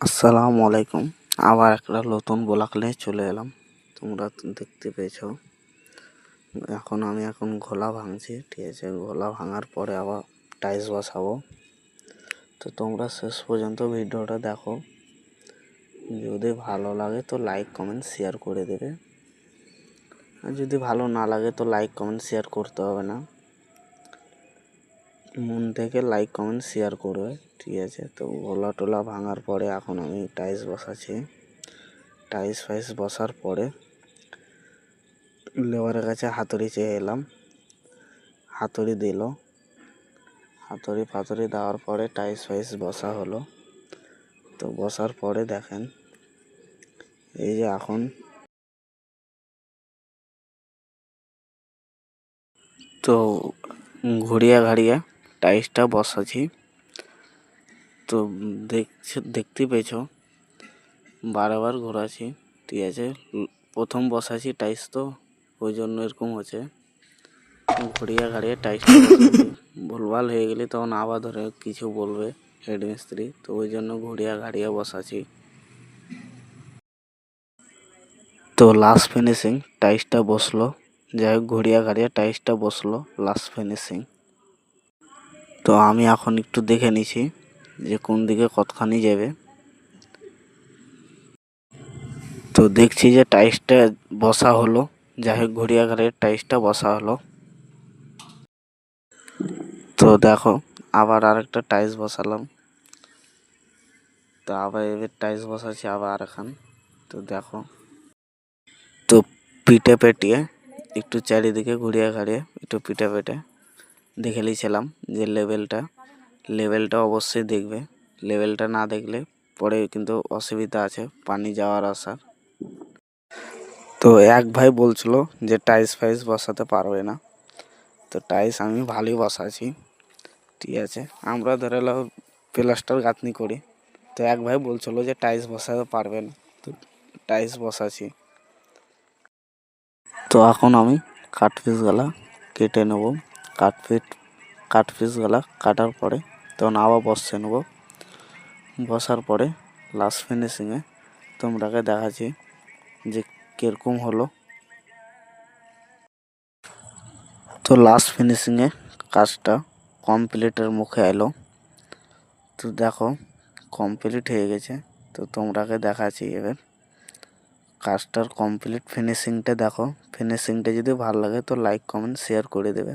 আসসালামু আলাইকুম। আবার একটা নতুন নিয়ে চলে এলাম। তোমরা দেখতে পেয়েছ। এখন আমি এখন ঘোলা ভাঙছি, ঠিক আছে? ঘোলা ভাঙার পরে আবার টাইলস বসাবো। তো তোমরা শেষ পর্যন্ত ভিডিওটা দেখো। যদি ভালো লাগে তো লাইক কমেন্ট শেয়ার করে দেবে। আর যদি ভালো না লাগে তো লাইক কমেন্ট শেয়ার করতে হবে না। মন থেকে লাইক কমেন্ট শেয়ার করবে ঠিক আছে? তো গোলা টোলা ভাঙার পরে এখন আমি টাইলস বসাচ্ছি। টাইলস ফাইলস বসার পরে লেবারের কাছে হাতুড়ি চেয়ে এলাম। হাতুড়ি দিল। হাতুড়ি ফাতুড়ি দেওয়ার পরে টাইলস ফাইলস বসা হলো। তো বসার পরে দেখেন, এই যে এখন তো ঘুরিয়ে ঘাড়িয়ে টাইলসটা বসাছি তো দেখছে, দেখতে পেয়েছ, বারবার ঘোরাচ্ছি, ঠিক আছে? প্রথম বসাছি টাইলস তো, ওই জন্য এরকম হচ্ছে। ঘাড়িয়ে টাইলসটা বসাচ্ছি। ভুলভাল হয়ে গেলে তখন আবার ধরে কিছু বলবে হেড মিস্ত্রি তো ওই জন্য ঘুরিয়ে ঘাড়িয়ে বসাছি তো লাস্ট ফিনিশিং টাইসটা বসল। যাই হোক ঘুরিয়ে ঘাড়িয়ে টাইলসটা বসল লাস্ট ফিনিশিং তো আমি এখন একটু দেখে নিছি যে কোন দিকে কতখানি যাবে। তো দেখছি যে টাইলসটা বসা হলো। যাই হোক ঘুরিয়া ঘাড়িয়ে টাইলসটা বসা হলো। তো দেখো, আবার আরেকটা টাইলস বসালাম। তো আবার এবার টাইলস বসাচ্ছি আবার আরেকখান। তো দেখো। তো পিঠে পেটিয়ে একটু চারিদিকে ঘুরিয়ে ঘাড়িয়ে একটু পিঠে পেটে দেখে নিয়েছিলাম যে লেভেলটা লেভেলটা অবশ্যই দেখবে। লেভেলটা না দেখলে পরে কিন্তু অসুবিধা আছে, পানি যাওয়ার আসার তো এক ভাই বলছিল যে টাইলস ফাইলস বসাতে পারবে না। তো টাইলস আমি ভালোই বসাছি ঠিক আছে। আমরা ধরে নাও প্লাস্টার গাঁথনি করি। তো এক ভাই বলছিল যে টাইলস বসাতে পারবে না। তো টাইলস বসাছি তো এখন আমি কাঠ পিসগুলা কেটে নেব। কাঠ পিট, কাঠ পিসগুলা কাটার পরে তখন আবার বসে নেব। বসার পরে লাস্ট ফিনিশিংয়ে তোমরাকে দেখাচ্ছি যে কীরকম হলো। তো লাস্ট ফিনিশিংয়ে কাজটা কমপ্লিটের মুখে এলো। তো দেখো কমপ্লিট হয়ে গেছে। তো তোমরাকে দেখাচ্ছি এবার। কাজটার কমপ্লিট ফিনিশিংটা দেখো। ফিনিশিংটা যদি ভালো লাগে তো লাইক কমেন্ট শেয়ার করে দেবে।